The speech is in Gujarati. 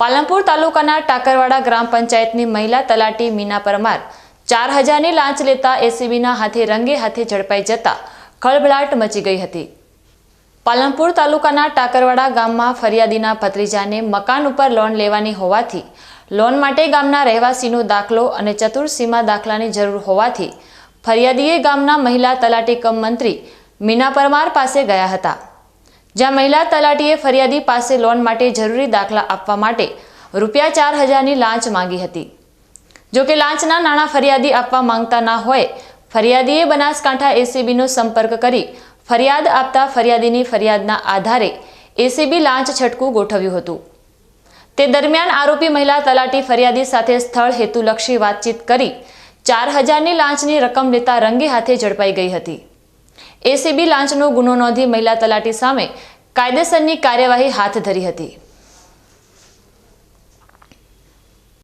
પાલનપુર તાલુકાના ટાકરવાડા ગ્રામ પંચાયતની મહિલા તલાટી મીના પરમાર ચાર હજારની લાંચ લેતા એસીબીના હાથે રંગે હાથે ઝડપાઈ જતા ખળભળાટ મચી ગઈ હતી. પાલનપુર તાલુકાના ટાકરવાડા ગામમાં ફરિયાદીના ભત્રીજાને મકાન ઉપર લોન લેવાની હોવાથી, લોન માટે ગામના રહેવાસીનો દાખલો અને ચતુર્સીમા દાખલાની જરૂર હોવાથી, ફરિયાદીએ ગામના મહિલા તલાટી કમ મંત્રી મીના પરમાર પાસે ગયા હતા. જ્યાં મહિલા તલાટીએ ફરિયાદી પાસે લોન માટે જરૂરી દાખલા આપવા માટે રૂપિયા ચાર હજારની લાંચ માંગી હતી. જોકે લાંચના નાણાં ફરિયાદી આપવા માંગતા ના હોય, ફરિયાદીએ બનાસકાંઠા એસીબીનો સંપર્ક કરી ફરિયાદ આપતા ફરિયાદીની ફરિયાદના આધારે એસીબી લાંચ છટકું ગોઠવ્યું હતું. તે દરમિયાન આરોપી મહિલા તલાટી ફરિયાદી સાથે સ્થળ હેતુલક્ષી વાતચીત કરી ચાર હજારની લાંચની રકમ લેતા રંગે હાથે ઝડપાઈ ગઈ હતી. એસીબી લાંચનો ગુનો નોંધી મહિલા તલાટી સામે કાયદેસરની કાર્યવાહી હાથ ધરી હતી.